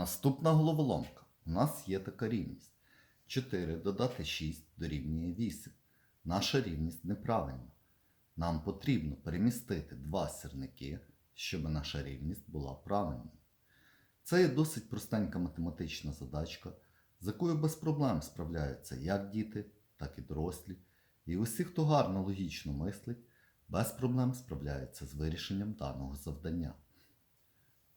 Наступна головоломка. У нас є така рівність. 4 додати 6 дорівнює 8. Наша рівність неправильна. Нам потрібно перемістити два сірники, щоб наша рівність була правильною. Це є досить простенька математична задачка, з якою без проблем справляються як діти, так і дорослі. І усі, хто гарно логічно мислить, без проблем справляються з вирішенням даного завдання.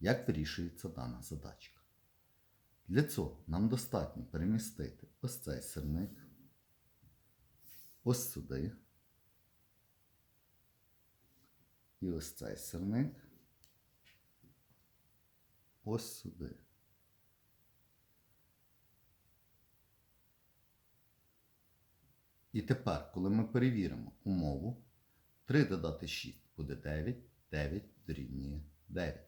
Як вирішується дана задачка? Для цього нам достатньо перемістити ось цей сирник, ось сюди. І ось цей сирник ось сюди. І тепер, коли ми перевіримо умову, 3 додати 6 буде 9, 9 дорівнює 9.